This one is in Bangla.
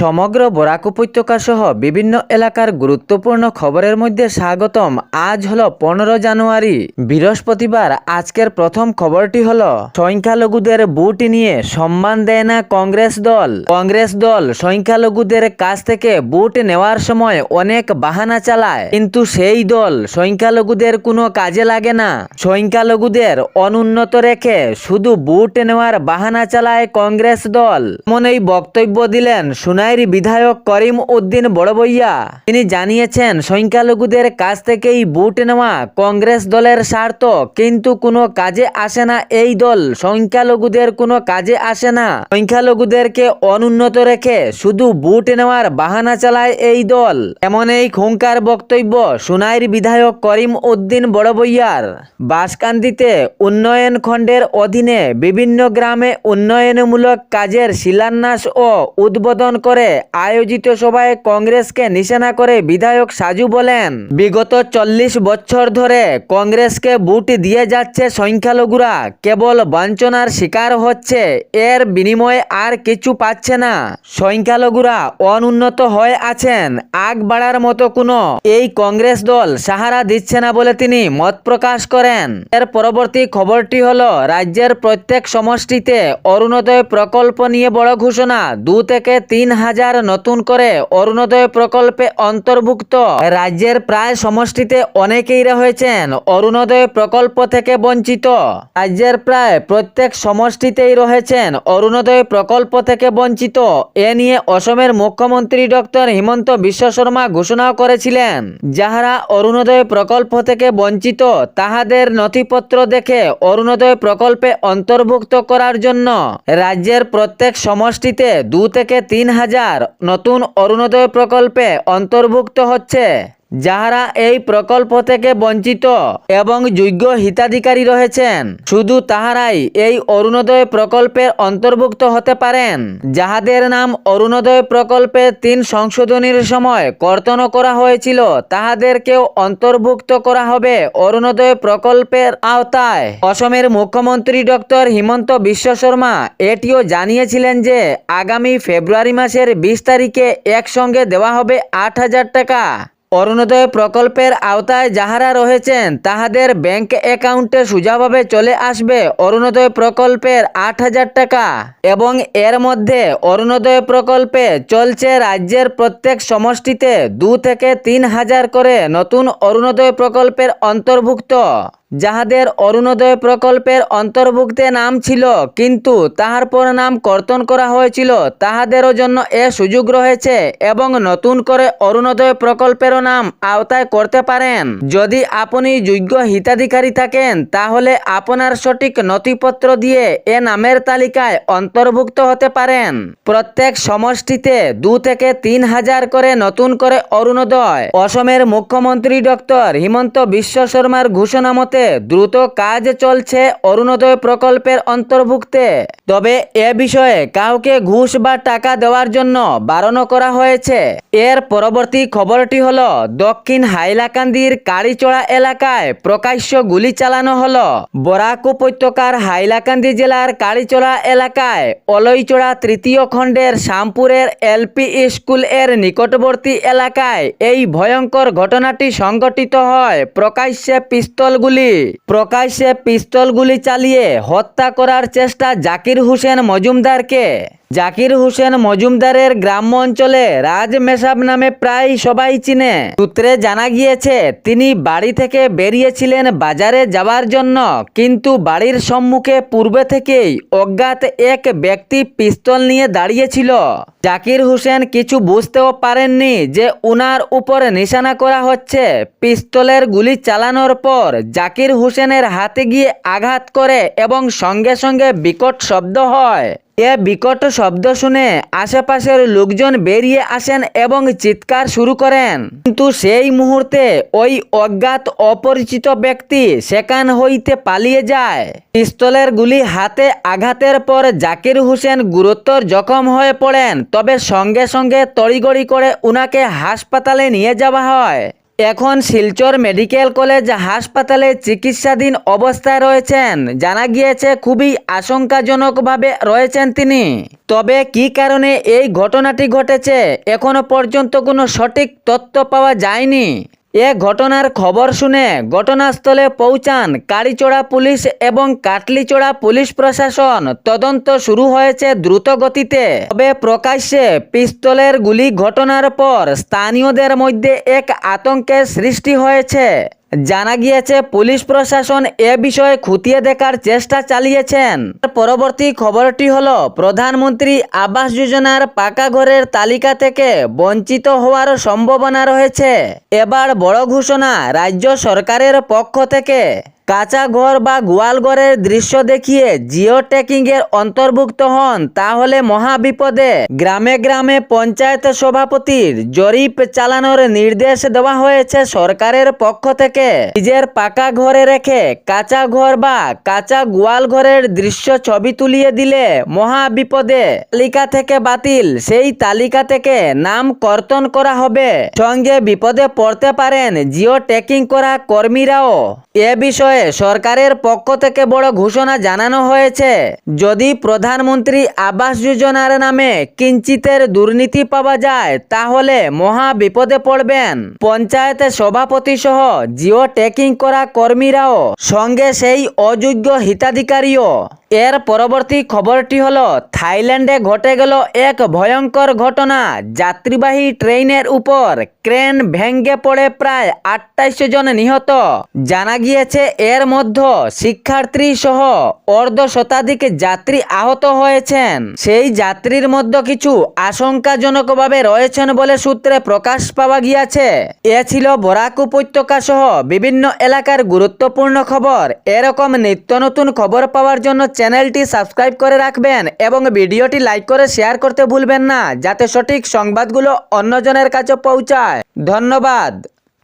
সমগ্র বরাক উপত্যকা সহ বিভিন্ন এলাকার গুরুত্বপূর্ণ খবরের মধ্যে স্বাগতম। আজ হলো পনেরো জানুয়ারি, বৃহস্পতিবার। আজকের প্রথম খবরটি হলো, সংখ্যালঘুদের বুট নিয়ে সম্মান দেয় না কংগ্রেস দল। কংগ্রেস দল সংখ্যালঘুদের কাছ থেকে বুট নেওয়ার সময় অনেক বাহানা চালায়। কিন্তু সেই দল সংখ্যালঘুদের কোনো কাজে লাগে না। সংখ্যালঘুদের অনুন্নত রেখে শুধু বুট নেওয়ার বাহানা চালায় কংগ্রেস দল। মনেই বক্তব্য দিলেন সুনাইর বিধায়ক করিম উদ্দিন বড়বইয়া। তিনি জানিয়েছেন, সংখ্যালঘুদের কাছ থেকেই বুট নেওয়া কংগ্রেস দলের স্বার্থ, কিন্তু কোনো কাজে আসে না এই দল। সংখ্যালঘুদের কোনো কাজে আসে না। সংখ্যালঘুদেরকে অনুন্নত রেখে শুধু বুট নেওয়ার বাহানা চালায় এই দল। এমন এই খুঙ্কার বক্তব্য সুনাইর বিধায়ক করিম উদ্দিন বড়বইয়ার। বাসকান্দিতে উন্নয়ন খণ্ডের অধীনে বিভিন্ন গ্রামে উন্নয়নমূলক কাজের শিলান্যাস ও উদ্বোধন করে আয়োজিত সভায় কংগ্রেসকে নিশানা করে বিধায়ক সাজু বলেন, বিগত চল্লিশ বছর ধরে কংগ্রেসকে বুট দিয়ে যাচ্ছে সংখ্যালঘুরা, কেবল বঞ্চনার শিকার হচ্ছে, এর বিনিময়ে আর কিছু পাচ্ছে না। সংখ্যালঘুরা অনুন্নত হয়ে আছেন, আগ বাড়ার মতো কোনো। এই কংগ্রেস দল সাহারা দিচ্ছে না বলে তিনি মত প্রকাশ করেন। এর পরবর্তী খবরটি হলো, রাজ্যের প্রত্যেক সমষ্টিতে অরুণোদয় প্রকল্প নিয়ে বড় ঘোষণা, দু থেকে তিন হাজার নতুন করে অরুণোদয় প্রকল্পে অন্তর্ভুক্ত। রাজ্যের প্রায় সমষ্টিতে অনেকেই রয়েছেন অরুণোদয় প্রকল্প থেকে বঞ্চিত। রাজ্যের প্রায় প্রত্যেক সমষ্টিতেই রয়েছেন অরুণোদয় প্রকল্প থেকে বঞ্চিত। এ নিয়ে অসমের মুখ্যমন্ত্রী ডক্টর হিমন্ত বিশ্ব শর্মা ঘোষণা করেছিলেন। যাহারা অরুণোদয় প্রকল্প থেকে বঞ্চিত, তাহাদের নথিপত্র দেখে অরুণোদয় প্রকল্পে অন্তর্ভুক্ত করার জন্য রাজ্যের প্রত্যেক সমষ্টিতে দু থেকে তিন হাজার নতুন অরুণোদয় প্রকল্পে অন্তর্ভুক্ত হচ্ছে। যাহারা এই প্রকল্প থেকে বঞ্চিত এবং যোগ্য হিতাধিকারী রয়েছেন, শুধু তাহারাই এই অরুণোদয় প্রকল্পের অন্তর্ভুক্ত হতে পারেন। যাহাদের নাম অরুণোদয় প্রকল্পে তিন সংশোধনীর সময় কর্তন করা হয়েছিল, তাহাদেরকেও অন্তর্ভুক্ত করা হবে অরুণোদয় প্রকল্পের আওতায়। অসমের মুখ্যমন্ত্রী ডক্টর হিমন্ত বিশ্ব শর্মা এটিও জানিয়েছিলেন যে, আগামী ফেব্রুয়ারি মাসের বিশ তারিখে একসঙ্গে দেওয়া হবে আট হাজার টাকা। অরুণোদয় প্রকল্পের আওতায় যাহারা রয়েছেন, তাহাদের ব্যাংক অ্যাকাউন্টে সোজাভাবে চলে আসবে অরুণোদয় প্রকল্পের আট হাজার টাকা এবং এর মধ্যে অরুণোদয় প্রকল্পে চলছে রাজ্যের প্রত্যেক সমষ্টিতে দু থেকে তিন হাজার করে নতুন অরুণোদয় প্রকল্পের অন্তর্ভুক্ত। যাহাদের অরুণোদয় প্রকল্পের অন্তর্ভুক্তে নাম ছিল, কিন্তু তাহার পর নাম কর্তন করা হয়েছিল, তাহাদেরও জন্য এ সুযোগ রয়েছে এবং নতুন করে অরুণোদয় প্রকল্পেরও নাম আওতায় করতে পারেন। যদি আপনি যোগ্য হিতাধিকারী থাকেন, তাহলে আপনার সঠিক নথিপত্র দিয়ে এ নামের তালিকায় অন্তর্ভুক্ত হতে পারেন। প্রত্যেক সমষ্টিতে দু থেকে তিন হাজার করে নতুন করে অরুণোদয়। অসমের মুখ্যমন্ত্রী ডক্টর হিমন্ত বিশ্ব শর্মার ঘোষণা মতে দ্রুত কাজ চলছে অরুণোদয় প্রকল্পের অন্তর্ভুক্তে। তবে এ বিষয়ে কাউকে ঘুষ বা টাকা দেওয়ার জন্য বারণ করা হয়েছে। এর পরবর্তী খবরটি হল, দক্ষিণ হাইলাকান্দির কাড়িচড়া এলাকায় প্রকাশ্য গুলি চালানো হল। বরাক উপত্যকার হাইলাকান্দি জেলার কাড়িচড়া এলাকায় অলইচড়া তৃতীয় খণ্ডের শ্যামপুরের এলপি স্কুলের নিকটবর্তী এলাকায় এই ভয়ঙ্কর ঘটনাটি সংঘটিত হয় প্রকাশ্যে পিস্তলগুলি প্রকাশ্যে পিস্তলগুলি চালিয়ে হত্যা করার চেষ্টা জাকির হোসেন মজুমদারকে। জাকির হোসেন মজুমদারের গ্রাম্য অঞ্চলে রাজ মেসাব নামে প্রায় সবাই চিনে। সূত্রে জানা গিয়েছে, তিনি বাড়ি থেকে বেরিয়েছিলেন বাজারে যাওয়ার জন্য, কিন্তু বাড়ির সম্মুখে পূর্বে থেকেই অজ্ঞাত এক ব্যক্তি পিস্তল নিয়ে দাঁড়িয়েছিল। জাকির হোসেন কিছু বুঝতেও পারেননি যে উনার উপর নিশানা করা হচ্ছে। পিস্তলের গুলি চালানোর পর জাকির হোসেনের হাতে গিয়ে আঘাত করে এবং সঙ্গে সঙ্গে বিকট শব্দ হয়। এ বিকট শব্দ শুনে আশেপাশের লোকজন বেরিয়ে আসেন এবং চিৎকার শুরু করেন। কিন্তু সেই মুহূর্তে ওই অজ্ঞাত অপরিচিত ব্যক্তি সেখান হইতে পালিয়ে যায়। পিস্তলের গুলি হাতে আঘাতের পর জাকির হোসেন গুরুতর জখম হয়ে পড়েন, তবে সঙ্গে সঙ্গে তড়িগড়ি করে উনাকে হাসপাতালে নিয়ে যাওয়া হয়। এখন শিলচর মেডিকেল কলেজ হাসপাতালে চিকিৎসাধীন অবস্থায় রয়েছেন। জানা গিয়েছে, খুবই আশঙ্কাজনকভাবে রয়েছেন তিনি। তবে কি কারণে এই ঘটনাটি ঘটেছে এখনও পর্যন্ত কোনো সঠিক তথ্য পাওয়া যায়নি। এ ঘটনার খবর শুনে ঘটনাস্থলে পৌঁছান কালীচোড়া পুলিশ এবং কাটলিচোড়া পুলিশ প্রশাসন। তদন্ত শুরু হয়েছে দ্রুত গতিতে তবে প্রকাশ্যে পিস্তলের গুলি ঘটনার পর স্থানীয়দের মধ্যে এক আতঙ্কের সৃষ্টি হয়েছে। জানা গিয়েছে, পুলিশ প্রশাসন এ বিষয়ে খুঁটিয়ে দেখার চেষ্টা চালিয়েছেন। পরবর্তী খবরটি হল, প্রধানমন্ত্রী আবাস যোজনার পাকা ঘরের তালিকা থেকে বঞ্চিত হওয়ার সম্ভাবনা রয়েছে। এবার বড় ঘোষণা রাজ্য সরকারের পক্ষ থেকে। কাঁচা ঘর বা গোয়াল ঘরের দৃশ্য দেখিয়ে জিও ট্যাকিং এর অন্তর্ভুক্ত হন, তাহলে মহা বিপদে। গ্রামে গ্রামে পঞ্চায়েত সভাপতির জরিপ চালানোর নির্দেশ দেওয়া হয়েছে সরকারের পক্ষ থেকে। নিজের পাকা ঘরে রেখে কাঁচা ঘর বা কাঁচা গোয়াল ঘরের দৃশ্য ছবি তুলিয়ে দিলে মহা বিপদে। তালিকা থেকে বাতিল, সেই তালিকা থেকে নাম কর্তন করা হবে। সঙ্গে বিপদে পড়তে পারেন জিও ট্যাকিং করা কর্মীরাও। এ বিষয়ে সরকারের পক্ষ থেকে বড় ঘোষণা জানানো হয়েছে। যদি প্রধানমন্ত্রী আবাস যোজনার নামে কিঞ্চিতের দুর্নীতি পাওয়া যায়, তাহলে মহা বিপদে পড়বেন। পঞ্চায়েত সভাপতি সহ জিও ট্যাকিং করা কর্মীরাও সঙ্গে সেই অযোগ্য হিতাধিকারীও এর পরবর্তী খবরটি হল, থাইল্যান্ডে ঘটে গেল এক ভয়ঙ্কর ঘটনা। যাত্রীবাহী ট্রেনের উপর ক্রেন ভেঙ্গে পড়ে প্রায় আটাইশ জন নিহত। জানা গিয়েছে, এর মধ্যে শিক্ষার্থী সহ অর্ধ শতাধিক যাত্রী আহত হয়েছেন। সেই যাত্রীর মধ্যে কিছু আশঙ্কাজনকভাবে রয়েছেন বলে সূত্রে প্রকাশ পাওয়া গিয়েছে। এ ছিল বরাক উপত্যকা সহ বিভিন্ন এলাকার গুরুত্বপূর্ণ খবর। এরকম নিত্য নতুন খবর পাওয়ার জন্য চ্যানেলটি সাবস্ক্রাইব করে রাখবেন এবং ভিডিওটি লাইক করে শেয়ার করতে ভুলবেন না, যাতে সঠিক সংবাদগুলো অন্যজনের কাছে পৌঁছায়। ধন্যবাদ।